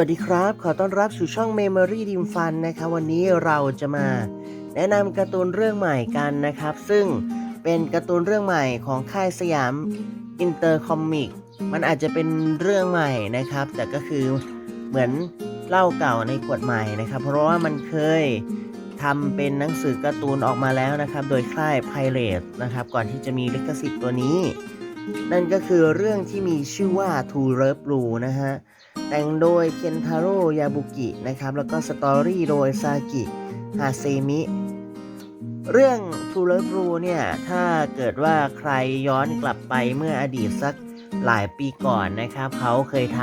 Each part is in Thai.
วัสดีครับ ขอต้อนรับสู่ช่อง Memory d i m Fun นะครับวันนี้เราจะมาแนะนำการ์ตูนเรื่องใหม่กันนะครับ ซึ่งเป็นการ์ตูนเรื่องใหม่ของค่ายสยามอินเตอร์คอมมิกมันอาจจะเป็นเรื่องใหม่นะครับ แต่ก็คือเหมือนเล่าเก่าในขวดใหม่นะครับ เพราะว่ามันเคยทำเป็นหนังสือการ์ตูนออกมาแล้วนะครับ โดยค่าย Pirate นะครับ ก่อนที่จะมีลิขสิทธิ์ตัวนี้ นั่นก็คือเรื่องที่มีชื่อว่า To Love Blue นะฮะ แต่งโดยเคนทาโร่ยาบุกินะครับ แล้วก็สตอรี่โดยซากิฮาเซมิ เรื่อง To Love Blue เนี่ย ถ้าเกิดว่าใครย้อนกลับไปเมื่ออดีตสักหลายปีก่อนนะครับ เขาเคยท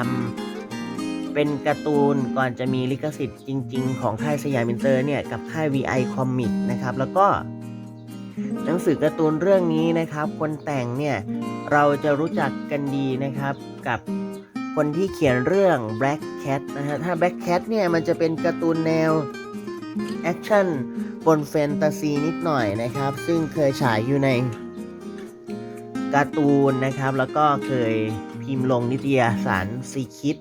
ำเป็นการ์ตูนก่อนจะมีลิขสิทธิ์จริง ๆ ของค่ายสยามินเตอร์เนี่ย กับค่าย VI Comic นะครับ แล้วก็หนังสือการ์ตูนเรื่องนี้นะครับ คนแต่งเนี่ย เราจะรู้จักกันดีนะครับกับ คนที่เขียนเรื่อง Black Cat นะฮะ ถ้า Black Cat เนี่ย มันจะเป็นการ์ตูนแนว แอคชั่นบนแฟนตาซีนิดหน่อยนะครับ ซึ่งเคยฉายอยู่ในการ์ตูนนะครับ แล้วก็เคยพิมพ์ลงนิตยสารซีคิด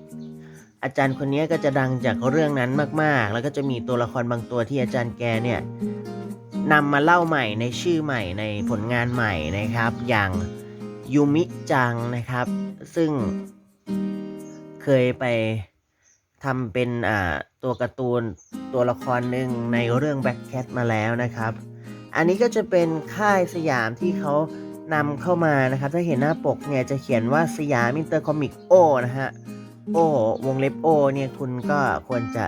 อาจารย์คนนี้ก็จะดังจากเรื่องนั้นมาก ๆ แล้วก็จะมีตัวละครบางตัวที่อาจารย์แกเนี่ยนำมาเล่าใหม่ในชื่อใหม่ในผลงานใหม่นะครับ อย่างยูมิจังนะครับ ซึ่ง เคยไปทำเป็นอ่าตัวการ์ตูนตัวละครหนึ่งในเรื่อง Black Cat มาแล้วนะครับ อันนี้ก็จะเป็นค่ายสยามที่เขานำเข้ามานะครับ ถ้าเห็นหน้าปกเนี่ยจะเขียนว่าสยามอินเตอร์คอมิกโอนะฮะโอวงเล็บโอเนี่ยคุณก็ควรจะ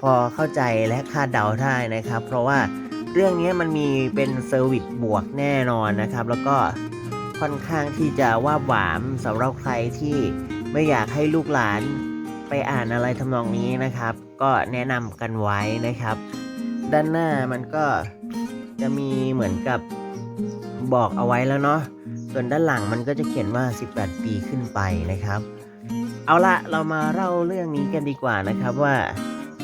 พอเข้าใจและคาดเดาได้นะครับ เพราะว่าเรื่องนี้มันมีเป็นเซอร์วิสบวกแน่นอนนะครับ แล้วก็ค่อนข้างที่จะว่าหวามสำหรับใครที่ ไม่อยากให้ลูกหลานไปอ่านอะไรทำนองนี้นะครับ ก็แนะนำกันไว้นะครับ ด้านหน้ามันก็จะมีเหมือนกับบอกเอาไว้แล้วเนาะส่วนด้านหลังมันก็จะเขียนว่า 18 ปีขึ้นไปนะครับ เอาละเรามาเล่าเรื่องนี้กันดีกว่านะครับว่า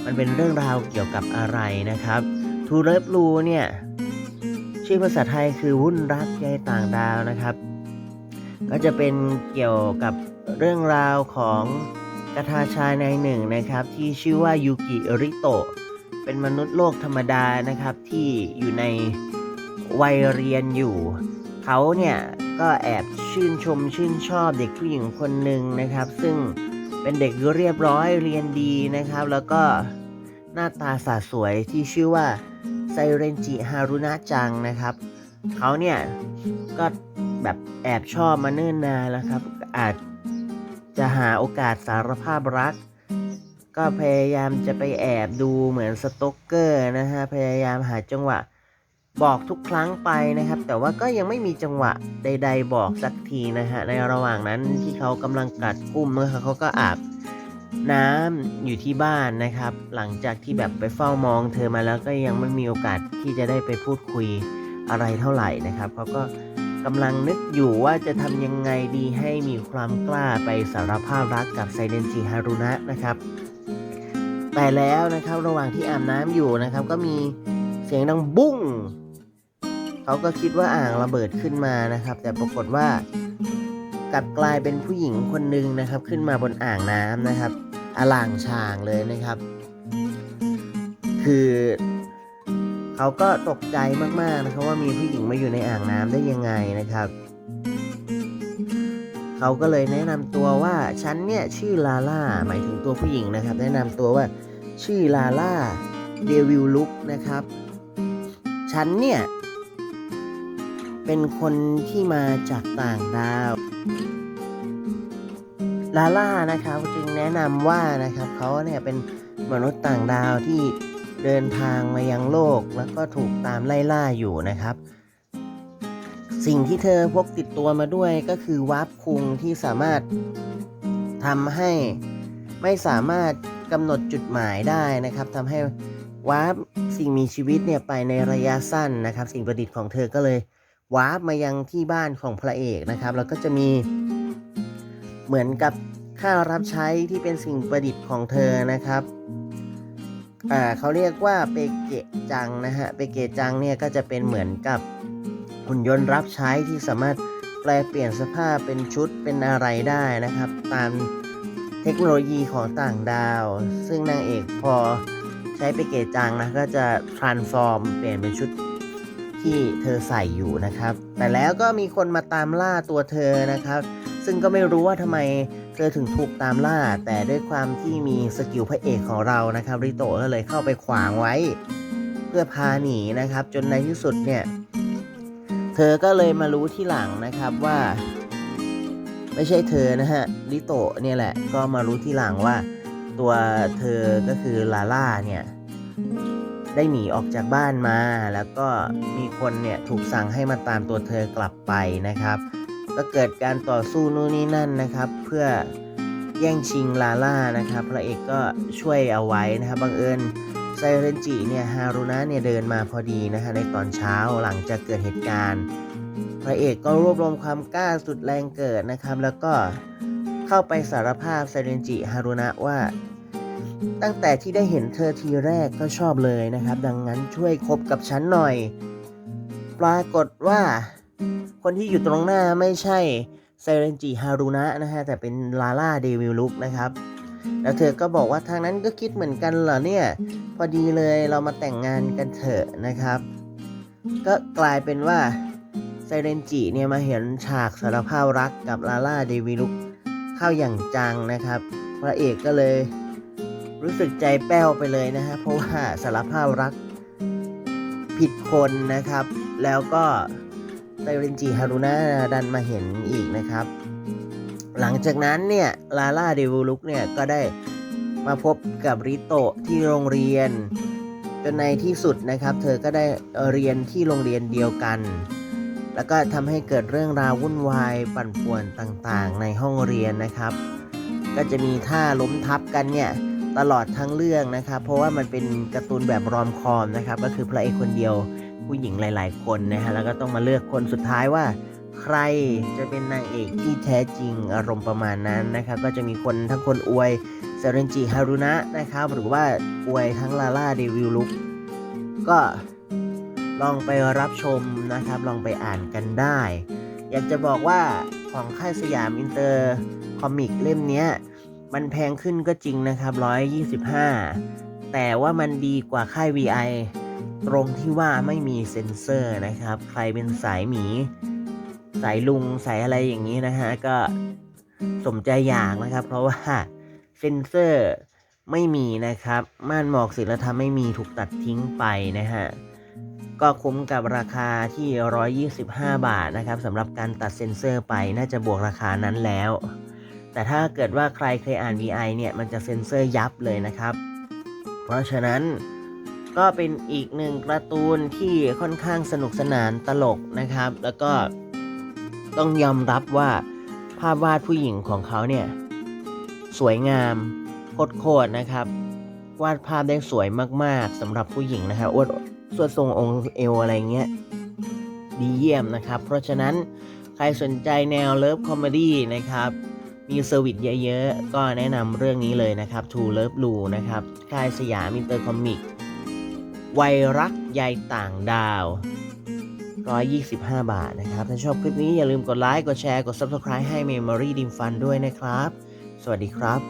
มันเป็นเรื่องราวเกี่ยวกับอะไรนะครับทูเลิฟลูเนี่ยชื่อภาษาไทยคือวุ่นรักใยต่างดาวนะครับ ก็จะเป็นเกี่ยวกับ เรื่องราวของกระทาชายในายหนึ่งนะครับ ที่ชื่อว่ายูกิริโตะเป็นมนุษย์โลกธรรมดานะครับที่อยู่ในวัยเรียนอยู่ เขาเนี่ยก็แอบชื่นชมชื่นชอบเด็กผู้หญิงคนหนึ่งนะครับ ซึ่งเป็นเด็กเรียบร้อยเรียนดีนะครับ แล้วก็หน้าตาสาสวยที่ชื่อว่าไซเรนจิฮารุนะจังนะครับ เขาเนี่ยก็แบบแอบชอบมาเนิ่นนานแล้วครับอาจ จะหาโอกาสสารภาพรัก ก็พยายามจะไปแอบดูเหมือนสโตกเกอร์นะฮะ พยายามหาจังหวะบอกทุกครั้งไปนะครับ แต่ว่าก็ยังไม่มีจังหวะใด ๆ บอกสักทีนะฮะ ในระหว่างนั้นที่เขากำลังกัดกุ้มนะครับเขาก็อาบน้ำอยู่ที่บ้านนะครับ หลังจากที่แบบไปเฝ้ามองเธอมาแล้วก็ยังไม่มีโอกาสที่จะได้ไปพูดคุยอะไรเท่าไหร่นะครับเขาก็ กำลังนึกอยู่ว่าจะทำยังไงดีให้มีความกล้าไปสารภาพรักกับไซเดนจิฮารุนะนะครับ แต่แล้วนะครับระหว่างที่อาบน้ำอยู่นะครับ ก็มีเสียงดังบุ้งเขาก็คิดว่าอ่างระเบิดขึ้นมานะครับ แต่ปรากฏว่ากลับกลายเป็นผู้หญิงคนหนึ่งนะครับ ขึ้นมาบนอ่างน้ำนะครับอล่างช่างเลยนะครับ คือ เขาก็ตกใจมากๆนะครับว่ามีผู้หญิงมาอยู่ในอ่างน้ำได้ยังไงนะครับ เขาก็เลยแนะนำตัวว่าฉันเนี่ยชื่อลาล่าหมายถึงตัวผู้หญิงนะครับ แนะนำตัวว่าชื่อลาล่าเดวิลลุกนะครับฉันเนี่ยเป็นคนที่มาจากต่างดาวลาล่านะครับจึงแนะนำว่านะครับเขาเนี่ยเป็นมนุษย์ต่างดาวที่ เดินทางมายังโลกแล้วก็ถูกตามไล่ล่าอยู่นะครับ สิ่งที่เธอพกติดตัวมาด้วยก็คือวาร์ปคุงที่สามารถทำให้ไม่สามารถกำหนดจุดหมายได้นะครับทำให้วาร์ปสิ่งมีชีวิตเนี่ยไปในระยะสั้นนะครับ สิ่งประดิษฐ์ของเธอก็เลยวาร์ปมายังที่บ้านของพระเอกนะครับแล้วก็จะมีเหมือนกับค่ารับใช้ที่เป็นสิ่งประดิษฐ์ของเธอนะครับ อ่าเขาเรียกว่าเปเกะจังนะฮะเปเกะจังเนี่ยก็จะเป็นเหมือนกับหุ่นยนต์รับใช้ที่สามารถแปลเปลี่ยนสภาพเป็นชุดเป็นอะไรได้นะครับ ตามเทคโนโลยีของต่างดาว ซึ่งนางเอกพอใช้ไปเกจจังนะก็จะ transform เปลี่ยนเป็นชุดที่เธอใส่อยู่นะครับ แต่แล้วก็มีคนมาตามล่าตัวเธอนะครับ ซึ่งก็ไม่รู้ว่าทำไม ธอถึงถูกตามล่า แต่ด้วยความที่มีสกิลพระเอกของเรานะครับริโตะก็เลยเข้าไปขวางไว้ เพื่อพาหนีนะครับ จนในที่สุดเนี่ย เธอก็เลยมารู้ที่หลังนะครับว่า ไม่ใช่เธอนะฮะริโตะเนี่ยแหละ ก็มารู้ที่หลังว่า ตัวเธอก็คือลาล่าเนี่ยได้หนีออกจากบ้านมา แล้วก็มีคนเนี่ยถูกสั่งให้มาตามตัวเธอกลับไปนะครับ ก็เกิดการต่อสู้นู่นนี่นั่นนะครับ เพื่อแย่งชิงลาล่านะครับ พระเอกก็ช่วยเอาไว้นะครับบังเอิญไซเรนจิเนี่ยฮารุนะเนี่ยเดินมาพอดีนะฮะในตอนเช้าหลังจากเกิดเหตุการณ์ พระเอกก็รวบรวมความกล้าสุดแรงเกิดนะครับ แล้วก็เข้าไปสารภาพไซเรนจิฮารุนะว่า ตั้งแต่ที่ได้เห็นเธอทีแรกก็ชอบเลยนะครับ ดังนั้นช่วยคบกับฉันหน่อย ปรากฏว่า คนที่อยู่ตรงหน้าไม่ใช่ไซเรนจิฮารุนะนะฮะแต่เป็นลาล่าเดวิลลุกนะครับแล้วเธอก็บอกว่าทางนั้นก็คิดเหมือนกันเหรอเนี่ย พอดีเลยเรามาแต่งงานกันเถอะนะครับ ก็กลายเป็นว่าไซเรนจิเนี่ยมาเห็นฉากสารภาพรักกับลาล่าเดวิลุกเข้าอย่างจังนะครับ พระเอกก็เลยรู้สึกใจแป้วไปเลยนะฮะเพราะว่าสารภาพรักผิดคนนะครับ แล้วก็ เรนจิฮารุนะดันมาเห็นอีกนะครับ หลังจากนั้นเนี่ยลาล่าเดวิลุกเนี่ยก็ได้มาพบกับริโตะที่โรงเรียน จนในที่สุดนะครับ เธอก็ได้เรียนที่โรงเรียนเดียวกัน แล้วก็ทำให้เกิดเรื่องราววุ่นวายปั่นป่วนต่างๆ ในห้องเรียนนะครับ ก็จะมีท่าล้มทับกันเนี่ยตลอดทั้งเรื่องนะครับ เพราะว่ามันเป็นการ์ตูนแบบรอมคอมนะครับ ก็คือพระเอกคนเดียว ผู้หญิงหลาย ๆ คนนะฮะแล้วก็ต้องมาเลือกคนสุดท้ายว่า ใครจะเป็นนางเอกที่แท้จริงอารมณ์ประมาณนั้นนะครับก็จะมีคนทั้งคนอวยเซเรนจิฮารุนะนะครับหรือว่าอวยทั้งลาล่าเดวิลลุกก็ลองไปรับชมนะครับ ลองไปอ่านกันได้ อยากจะบอกว่าของค่ายสยามอินเตอร์คอมิกเล่มนี้มันแพงขึ้นก็จริงนะครับ 125 แต่ว่ามันดีกว่าค่าย VI ตรงที่ว่าไม่มีเซ็นเซอร์นะครับ ใครเป็นสายหมี สายลุงสายอะไรอย่างนี้นะฮะก็สมใจอยากนะครับ เพราะว่าเซ็นเซอร์ไม่มีนะครับ ม่านหมอกศิลธรรมไม่มีถูกตัดทิ้งไปนะฮะก็คุ้มกับราคาที่ 125 บาทนะครับสำหรับการตัดเซ็นเซอร์ไปน่าจะบวกราคานั้นแล้ว แต่ถ้าเกิดว่าใครเคยอ่าน VI เนี่ยมันจะเซ็นเซอร์ยับเลยนะครับ เพราะฉะนั้น ก็เป็นอีกหนึ่งการ์ตูนที่ค่อนข้างสนุกสนานตลกนะครับ แล้วก็ต้องยอมรับว่าภาพวาดผู้หญิงของเขาเนี่ย สวยงามโคตรๆนะครับ วาดภาพได้สวยมากๆสำหรับผู้หญิงนะครับอวดสวดทรงองค์เอวอะไรเงี้ยดีเยี่ยมนะครับ เพราะฉะนั้นใครสนใจแนวเลิฟคอมเมดี้นะครับ มีเซอร์วิสเยอะๆ ก็แนะนำเรื่องนี้เลยนะครับ To Love Blue นะครับค่ายสยามอินเตอร์คอมิก ไวรักใยต่างดาว 125 บาทนะครับ ถ้าชอบคลิปนี้อย่าลืมกดไลค์ กดแชร์ กด Subscribe ให้ Memory ดิมฟันด้วยนะครับ สวัสดีครับ